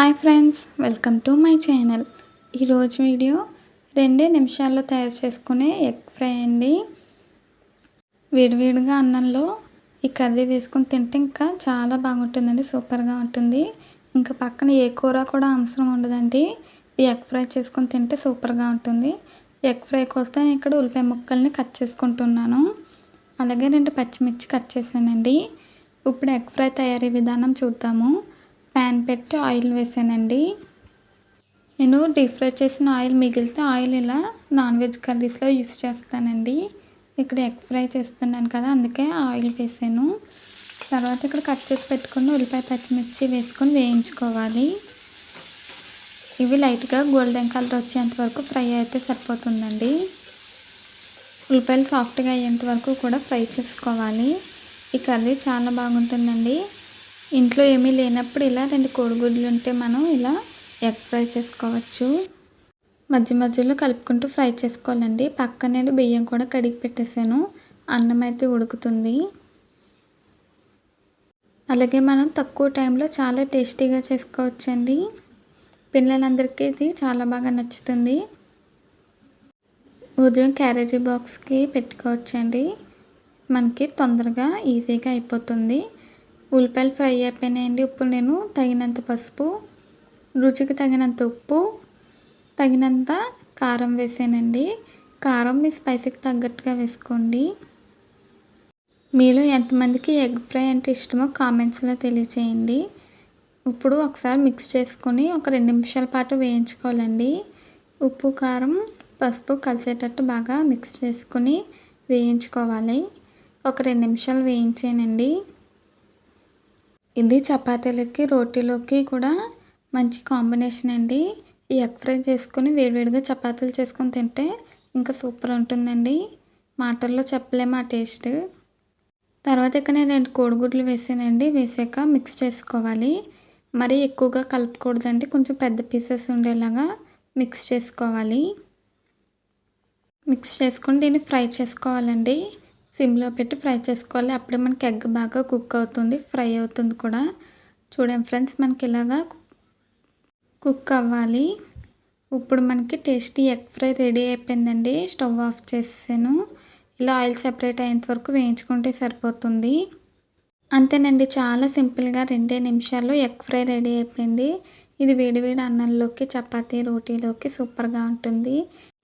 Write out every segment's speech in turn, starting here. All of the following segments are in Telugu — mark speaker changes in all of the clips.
Speaker 1: Hi friends welcome to my channel. ఈరోజు వీడియో రెండే నిమిషాల్లో తయారు చేసుకునే ఎగ్ ఫ్రై అండి. విడివిడిగా అన్నంలో ఈ కర్రీ వేసుకుని తింటే ఇంకా చాలా బాగుంటుందండి సూపర్గా ఉంటుంది. ఇంకా పక్కన ఏ కూర కూడా అవసరం ఉండదండి. ఈ ఎగ్ ఫ్రై చేసుకుని తింటే సూపర్గా ఉంటుంది. ఎగ్ ఫ్రై కోసం ఇక్కడ ఉల్లిపాయ ముక్కల్ని కట్ చేసుకుంటున్నాను. అలాగే రెండు పచ్చిమిర్చి కట్ చేశానండి. ఇప్పుడు ఎగ్ ఫ్రై తయారీ విధానం చూద్దాము. ప్యాన్ పెట్టి ఆయిల్ వేసానండి. నేను డీప్ ఫ్రై చేసిన ఆయిల్ మిగిలితే ఆయిల్ ఇలా నాన్ వెజ్ కర్రీస్లో యూస్ చేస్తానండి. ఇక్కడ ఎగ్ ఫ్రై చేస్తున్నాను కదా అందుకే ఆయిల్ వేసాను. తర్వాత ఇక్కడ కట్ చేసి పెట్టుకుని ఉల్లిపాయ పచ్చిమిర్చి వేసుకొని వేయించుకోవాలి. ఇవి లైట్గా గోల్డెన్ కలర్ వచ్చేంత వరకు ఫ్రై అయితే సరిపోతుందండి. ఉల్లిపాయలు సాఫ్ట్గా అయ్యేంత వరకు కూడా ఫ్రై చేసుకోవాలి. ఈ కర్రీ చాలా బాగుంటుందండి. ఇంట్లో ఏమీ లేనప్పుడు ఇలా రెండు కోడిగుడ్లు ఉంటే మనం ఇలా ఎగ్ ఫ్రై చేసుకోవచ్చు. మధ్య మధ్యలో కలుపుకుంటూ ఫ్రై చేసుకోవాలండి. పక్కనే బియ్యం కూడా కడిగి పెట్టేసాను అన్నం అయితే ఉడుకుతుంది. అలాగే మనం తక్కువ టైంలో చాలా టేస్టీగా చేసుకోవచ్చండి. పిల్లలందరికీ ఇది చాలా బాగా నచ్చుతుంది. ఉదయం క్యారేజీ బాక్స్కి పెట్టుకోవచ్చండి. మనకి తొందరగా ఈజీగా అయిపోతుంది. ఉల్లిపాయలు ఫ్రై అయిపోయినాయండి. ఇప్పుడు నేను తగినంత పసుపు రుచికి తగినంత ఉప్పు తగినంత కారం వేసానండి. కారం మీ స్పైసీకి తగ్గట్టుగా వేసుకోండి. మీలో ఎంతమందికి ఎగ్ ఫ్రై అంటే ఇష్టమో కామెంట్స్లో తెలియచేయండి. ఇప్పుడు ఒకసారి మిక్స్ చేసుకొని ఒక రెండు నిమిషాల పాటు వేయించుకోవాలండి. ఉప్పు కారం పసుపు కలిసేటట్టు బాగా మిక్స్ చేసుకొని వేయించుకోవాలి. ఒక రెండు నిమిషాలు వేయించానండి. ఇది చపాతీలకి రోటీలోకి కూడా మంచి కాంబినేషన్ అండి. ఈ ఎగ్ ఫ్రై చేసుకొని వేడివేడిగా చపాతీలు చేసుకొని తింటే ఇంకా సూపర్ ఉంటుందండి. మాటల్లో చెప్పలేము ఆ టేస్ట్. తర్వాత ఇక్కడ నేను రెండు కోడిగుడ్లు వేసానండి. వేసాక మిక్స్ చేసుకోవాలి. మరీ ఎక్కువగా కలుపుకూడదండి. కొంచెం పెద్ద పీసెస్ ఉండేలాగా మిక్స్ చేసుకోవాలి. మిక్స్ చేసుకొని దీన్ని ఫ్రై చేసుకోవాలండి. సిమ్లో పెట్టి ఫ్రై చేసుకోవాలి. అప్పుడే మనకి ఎగ్ బాగా కుక్ అవుతుంది ఫ్రై అవుతుంది కూడా. చూడండి ఫ్రెండ్స్ మనకి ఇలాగా కుక్ అవ్వాలి. ఇప్పుడు మనకి టేస్టీ ఎగ్ ఫ్రై రెడీ అయిపోయిందండి. స్టవ్ ఆఫ్ చేసాను ఇలా ఆయిల్ సెపరేట్ అయ్యేంత వరకు వేయించుకుంటే సరిపోతుంది. అంతేనండి చాలా సింపుల్గా రెండే నిమిషాల్లో ఎగ్ ఫ్రై రెడీ అయిపోయింది. ఇది వేడివేడి అన్నంలోకి చపాతీ రోటీలోకి సూపర్గా ఉంటుంది.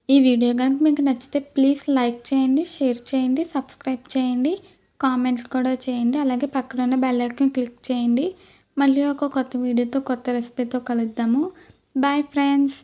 Speaker 1: ఈ వీడియో కనుక మీకు నచ్చితే ప్లీజ్ లైక్ చేయండి షేర్ చేయండి సబ్స్క్రైబ్ చేయండి కామెంట్స్ కూడా చేయండి అలాగే పక్కన ఉన్న బెల్ ఐకాన్ క్లిక్ చేయండి. మళ్ళీ ఒక కొత్త వీడియోతో కొత్త రెసిపీతో కలుద్దాము. Bye friends